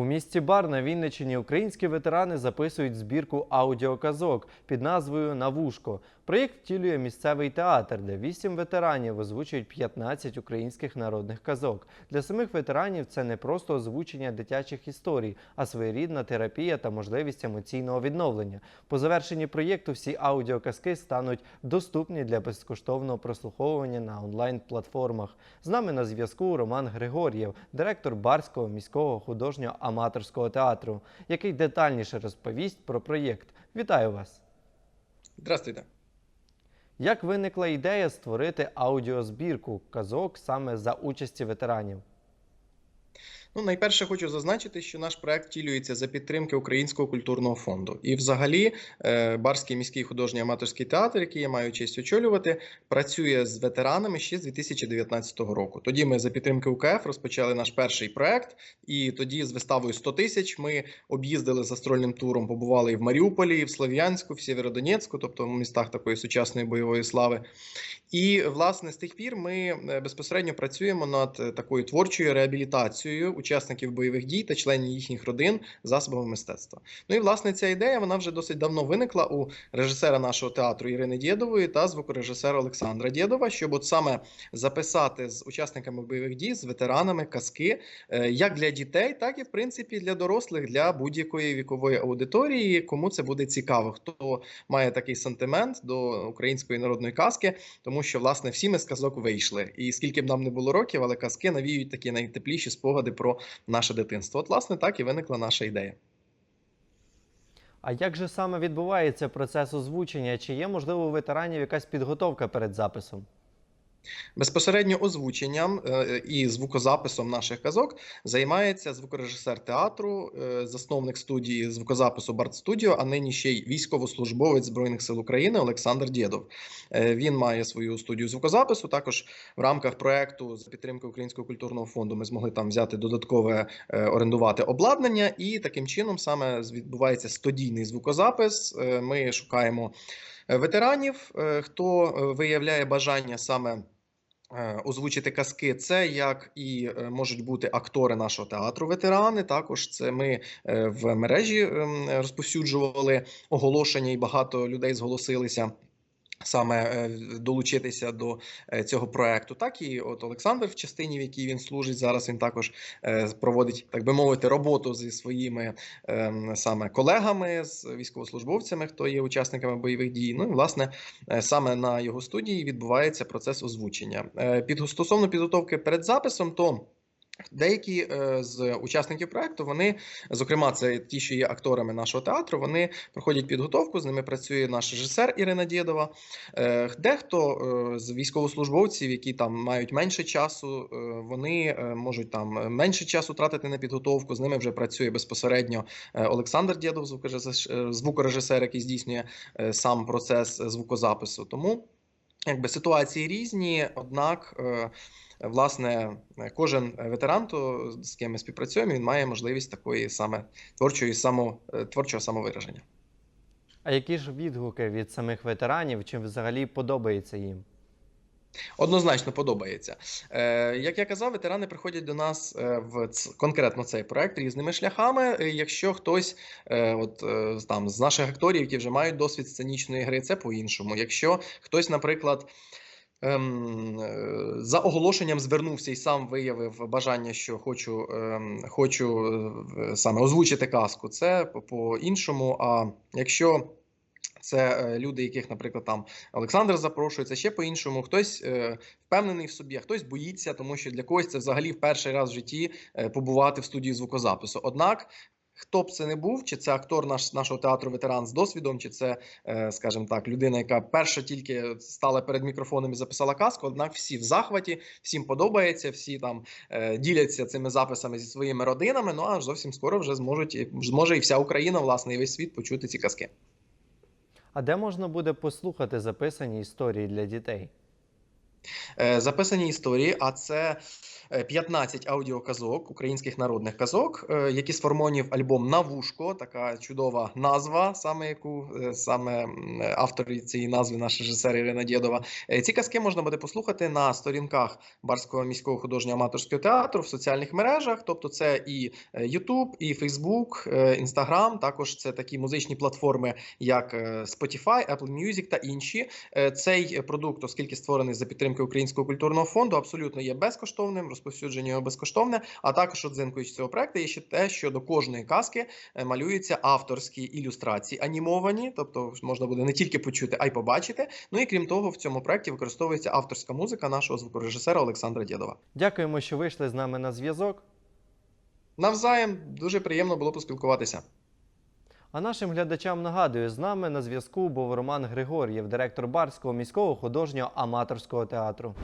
У місті Бар на Вінничині українські ветерани записують збірку аудіоказок під назвою Навушко. Проєкт втілює місцевий театр, де вісім ветеранів озвучують 15 українських народних казок. Для самих ветеранів це не просто озвучення дитячих історій, а своєрідна терапія та можливість емоційного відновлення. По завершенні проєкту всі аудіоказки стануть доступні для безкоштовного прослуховування на онлайн-платформах. З нами на зв'язку Роман Григор'єв, директор Барського міського художнього аматорського театру, який детальніше розповість про проєкт. Вітаю вас! Здравствуйте. Як виникла ідея створити аудіозбірку казок саме за участі ветеранів? Ну, найперше хочу зазначити, що наш проект втілюється за підтримки Українського культурного фонду. І, взагалі, е, Барський міський художній аматорський театр, який я маю честь очолювати, працює з ветеранами ще з 2019 року. Тоді ми за підтримки УКФ розпочали наш перший проект, і тоді з виставою 100 тисяч ми об'їздили за строльним туром, побували і в Маріуполі, і в Слов'янську, в Сєвєродонецьку, тобто в містах такої сучасної бойової слави. І власне з тих пір ми е, безпосередньо працюємо над е, такою творчою реабілітацією учасників бойових дій та членів їхніх родин засобами мистецтва. Ну і власне ця ідея вона вже досить давно виникла у режисера нашого театру Ірини Дєдової та звукорежисера Олександра Дєдова, щоб от саме записати з учасниками бойових дій, з ветеранами казки, е, як для дітей, так і в принципі для дорослих, для будь-якої вікової аудиторії, кому це буде цікаво, хто має такий сантимент до української народної казки, тому що власне всі ми з казок вийшли. І скільки б нам не було років, але казки навіюють такі найтепліші спогади про наше дитинство. От, власне, так і виникла наша ідея. А як же саме відбувається процес озвучення? Чи є можливо у ветеранів якась підготовка перед записом? Безпосередньо озвученням е, і звукозаписом наших казок займається звукорежисер театру, е, засновник студії звукозапису Барт Студіо, а нині ще й військовослужбовець Збройних сил України Олександр Дєдов. Е, Він має свою студію звукозапису. Також в рамках проекту за підтримки Українського культурного фонду ми змогли там взяти додаткове орендувати обладнання, і таким чином саме відбувається студійний звукозапис. Ми шукаємо ветеранів, е, хто е, виявляє бажання саме. е, Озвучити казки, це як і е, можуть бути актори нашого театру, ветерани. Також це ми е, в мережі ем, розповсюджували оголошення, і багато людей зголосилися. Саме е, долучитися до е, цього проекту, так і от Олександр, в частині, в якій він служить зараз, він також е, проводить, так би мовити, роботу зі своїми ем, саме колегами, з військовослужбовцями, хто є учасниками бойових дій. Ну і власне саме на його студії відбувається процес озвучення. Під стосовно підготовки перед записом, то Деякі е, з учасників проекту, вони, зокрема, це ті, що є акторами нашого театру, вони проходять підготовку. З ними працює наш режисер Ірина Дєдова. Е, Дехто е, з військовослужбовців, які там мають менше часу, вони можуть там менше часу тратити на підготовку. З ними вже працює безпосередньо Олександр Дєдов, звукорежисер, який здійснює сам процес звукозапису. Тому якби ситуації різні, однак. е, Власне, кожен ветеран, то з ким ми співпрацюємо, він має можливість такої саме творчої само, е, творчого самовираження. А які ж відгуки від самих ветеранів, чи взагалі подобається їм? Однозначно подобається. Е, як я казав, ветерани приходять до нас е, в конкретно цей проект різними шляхами. Якщо хтось е, от, е, там, з наших акторів, які вже мають досвід сценічної гри, це по-іншому. Якщо хтось, наприклад, ем, е, за оголошенням звернувся і сам виявив бажання, що хочу, ем, хочу саме озвучити казку, це по-іншому. А якщо це е, люди, яких, наприклад, там Олександр запрошує, це ще по-іншому. Хтось е, впевнений в собі, а хтось боїться, тому що для когось це взагалі в перший раз в житті е, побувати в студії звукозапису. Однак. Хто б це не був, чи це актор наш, нашого театру ветеран з досвідом, чи це, скажімо так, людина, яка перша тільки стала перед мікрофоном і записала казку. Однак всі в захваті, всім подобається, всі там діляться цими записами зі своїми родинами. Ну а зовсім скоро вже зможуть зможе і вся Україна, власне, і весь світ почути ці казки. А де можна буде послухати записані історії для дітей? Е, Записані історії, а це е, 15 аудіоказок, українських народних казок, е, які сформовані в альбом на вушко. Така чудова назва, саме яку е, саме м, автор цієї назви, наш режисер Ірина Дєдова. Е, Ці казки можна буде послухати на сторінках Барського міського художнього аматорського театру в соціальних мережах. Тобто, це і е, YouTube, і Facebook, е, Instagram. Також це такі музичні платформи, як е, Spotify, Apple Music та інші. Е, Цей продукт, оскільки створений за підтримки Українського культурного фонду, абсолютно є безкоштовним, розповсюдження його безкоштовне. А також родзинкою цього проекту є ще те, що до кожної казки е, малюються авторські ілюстрації анімовані, тобто можна буде не тільки почути, а й побачити. Ну і крім того, в цьому проекті використовується авторська музика нашого звукорежисера Олександра Дєдова. Дякуємо, що вийшли з нами на зв'язок. Навзаєм дуже приємно було поспілкуватися. А нашим глядачам нагадую, з нами на зв'язку був Роман Григор'єв, директор Барського міського художнього аматорського театру.